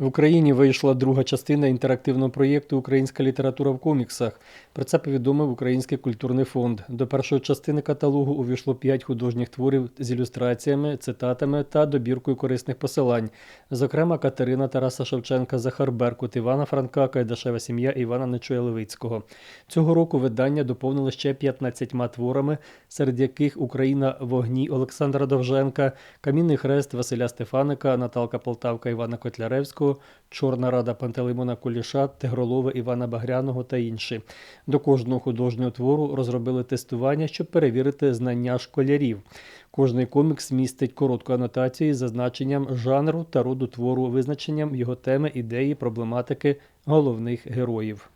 В Україні вийшла друга частина інтерактивного проєкту Українська література в коміксах. Про це повідомив Український культурний фонд. До першої частини каталогу увійшло п'ять художніх творів з ілюстраціями, цитатами та добіркою корисних посилань. Зокрема, Катерина Тараса Шевченка, Захар Беркут, Івана Франка, Кайдашева сім'я Івана Нечуя Левицького. Цього року видання доповнили ще 15 творами, серед яких Україна в огні Олександра Довженка, Камінний хрест Василя Стефаника, Наталка Полтавка Івана Котляревського, Чорна рада Пантелеймона Куліша, Тигролова Івана Багряного та інші. До кожного художнього твору розробили тестування, щоб перевірити знання школярів. Кожний комікс містить коротку анотацію з зазначенням жанру та роду твору, визначенням його теми, ідеї, проблематики головних героїв.